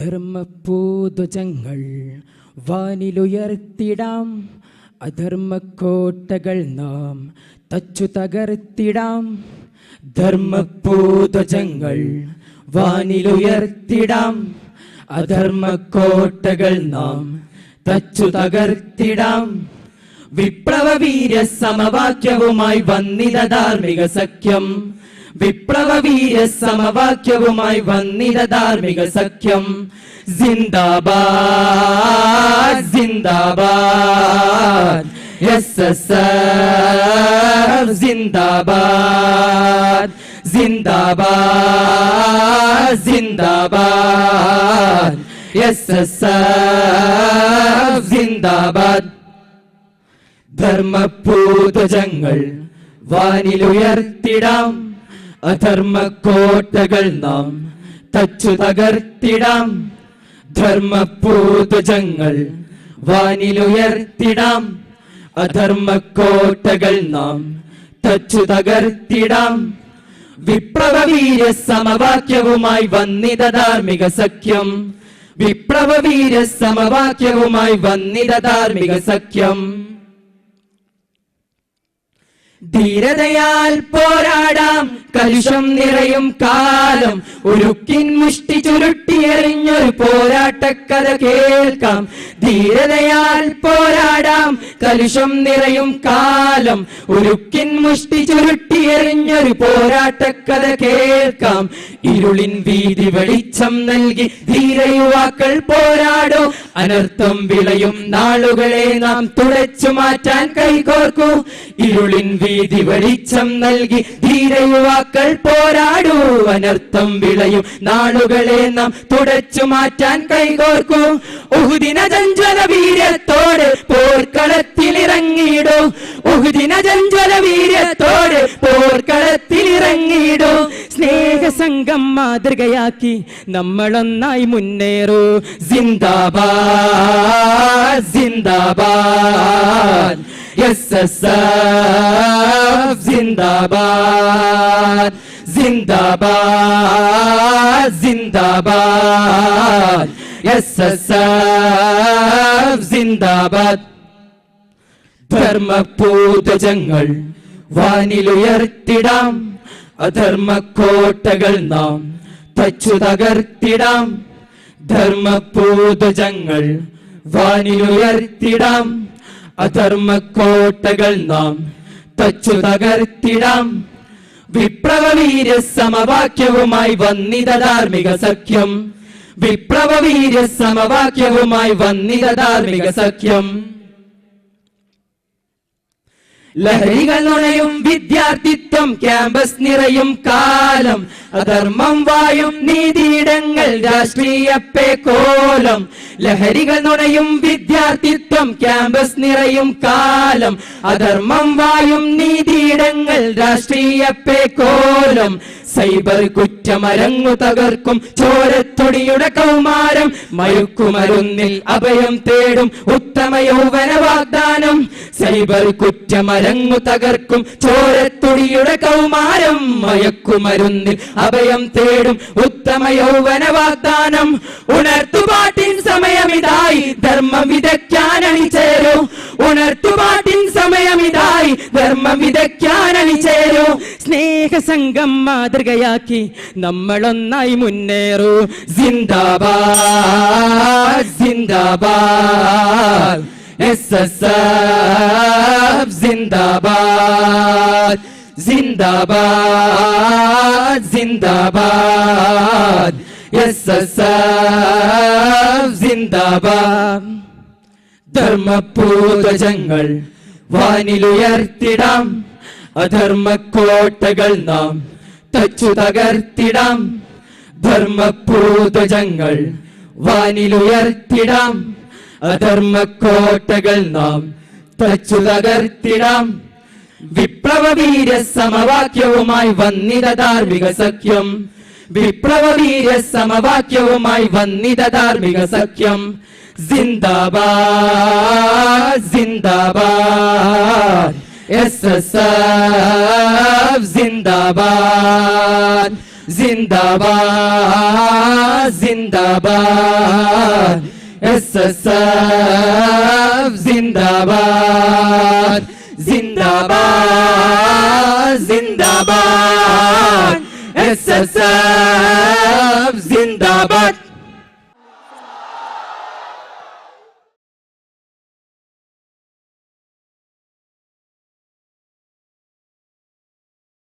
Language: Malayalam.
ധർമ്മപൂതുജങ്ങൾ വാനിലുയർത്തിടാം. അധർമ്മക്കോട്ടകൾ നാം തച്ചു തകർത്തിടാം. ധർമ്മപൂതുജങ്ങൾ വാനിലുയർത്തിടാം. അധർമ്മക്കോട്ടകൾ നാം തച്ചു തകർത്തിടാം. വിപ്ലവ വീര സമവാക്യവുമായി വന്നിത ധാർമ്മിക സഖ്യം. വിപ്ലവ വീര സമവാക്യവുമായി വന്നിത ധാർമ്മിക സഖ്യം. സിന്ദാബാദ് സിന്ദാബാദ് എസ് എസ് സിന്ദാബാദ് സിന്ദാബാദ് സിന്ദാബാദ് എസ് എസ് സിന്ദാബാദ് ധർമ്മപൂതജങ്ങൾ വാനിലുയർത്തിടാം. അധർമ്മക്കോട്ടകൾ നാം തച്ചു തകർത്തിടാം. ധർമ്മപൂതജങ്ങൾ വാനിലുയർത്തിടാം. അധർമ്മക്കോട്ടകൾ നാം തച്ചു തകർത്തിടാം. വിപ്ലവ വീര സമവാക്യവുമായി വന്നിത ധാർമ്മിക സഖ്യം. വിപ്ലവ വീര സമവാക്യവുമായി വന്നിത ധാർമ്മിക സഖ്യം. ധീരതയാൽ പോരാടാം. കലുഷം നിറയും കാലം. ഉരുക്കിൻ മുഷ്ടി ചുരുട്ടിയെറിഞ്ഞൊരു പോരാട്ടക്കഥ കേൾക്കാം. ധീരതയാൽ പോരാടാം. കലുഷം നിറയും കാലം. ഉരുക്കിൻ മുഷ്ടി ചുരുട്ടിയെറിഞ്ഞൊരു പോരാട്ടക്കഥ കേൾക്കാം. ഇരുളിൻ വീതി വെളിച്ചം നൽകി ധീരയുവാക്കൾ പോരാടോ. അനർത്ഥം വിളയും നാളുകളെ നാം തുടച്ചു മാറ്റാൻ കൈകോർക്കൂ. ഇരുളിൻ വീതി വെളിച്ചം നൽകി ധീരയുവാക്കൾ പോരാടൂ. അനർത്ഥം വിളയും നാളുകളെ നാം തുടച്ചു മാറ്റാൻ കൈകോർക്കൂ. ഉഹുദിന ചഞ്ചല വീര്യത്തോടെ പോർക്കളത്തിലിറങ്ങിയിടൂ ഉഹുദിന വീര്യത്തോടെ പോർക്കളത്തിലിറങ്ങിയിടൂ. സ്നേഹസംഘം മാതൃകയാക്കി നമ്മളൊന്നായി മുന്നേറൂ. സിന്ദാബാദ് സിന്ദാബാദ്. എസ് എസ് സിന്ദാബാദ്. ജിന്ദാബാദ് ജിന്ദാബാദ് എസ് എസ് സിന്ദാബാദ്. ധർമ്മപൂതജങ്ങൾ വാനിലുയർത്തിടാം. അധർമ്മക്കോട്ടകൾ നാം തച്ചു തകർത്തിടാം. ധർമ്മപൂതജങ്ങൾ വാനിലുയർത്തിടാം. അധർമ്മക്കോട്ടകൾ നാം തച്ചു തകർത്തിടാം. വിപ്ലവീര സമവാക്യവുമായി വന്നിത ധാർമ്മിക സഖ്യം. വിപ്ലവീര സമവാക്യവുമായി വന്നിത ധാർമ്മിക സഖ്യം. ലഹരികൾ നുണയും വിദ്യാർത്ഥിത്വം ക്യാമ്പസ് നിറയും കാലം. അധർമ്മം വായും നീതിയിടങ്ങൾ രാഷ്ട്രീയപ്പേ കോലം ലഹരികൾ നുണയും വിദ്യാർത്ഥിത്വം ക്യാമ്പസ് നിറയും കാലം. അധർമ്മം വായും നീതിയിടങ്ങൾ രാഷ്ട്രീയപ്പേ കോലം സൈബർ കുറ്റമരങ്ങു തകർക്കും. ചോരത്തൊടിയുടെ കൗമാരം മയക്കുമരുന്നിൽ അഭയം തേടും. ഉത്തമ യൗവന വാഗ്ദാനം സൈബർ കുറ്റമരങ്ങു തകർക്കും. ചോരത്തൊടിയുടെ കൗമാരം മയക്കുമരുന്നിൽ അഭയം തേടും. ഉത്തമ യൗവന വാഗ്ദാനം ഉണർത്തുപാട്ടിൻ സമയമിതായി. ധർമ്മം വിതയ്ക്കാനണി ചേരും ഉണർത്തുപാട്ടിൻ സമയമിതായി. ധർമ്മം അണിചേരൂ സ്നേഹസംഘം മാതൃകയാക്കി നമ്മളൊന്നായി മുന്നേറൂ. സിന്ദാബാദ് സിന്ദാബാദ് എസ് എസ് സിന്ദാബാദ് സിന്ദാബാദ് സിന്ദാബാദ് എസ് എസ് സിന്ദാബാദ് ധർമ്മപൂതജങ്ങൾ വാനിലുയർത്തിടാം അധർമ്മക്കോട്ടകൾ നാം തച്ചു തകർത്തിടാം. ധർമ്മപൂതജങ്ങൾ വാനിലുയർത്തിടാം അധർമ്മക്കോട്ടകൾ നാം തച്ചു തകർത്തിടാം. വിപ്ലവ വീര സമവാക്യവുമായി വന്നിത ധാർമ്മിക സഖ്യം വിപ്ലവ വീര സമവാക്യവുമായി വന്നിത ധാർമ്മിക സഖ്യം സിന്ദാബാദ് സിന്ദാബാദ് എസ് എസ് സിന്ദാബാദ് ജിന്ദാബാദ് ജിന്ദാബാദ് എസ് എസ് എഫ് ജിന്ദാബാദ് ജിന്ദാബാദ്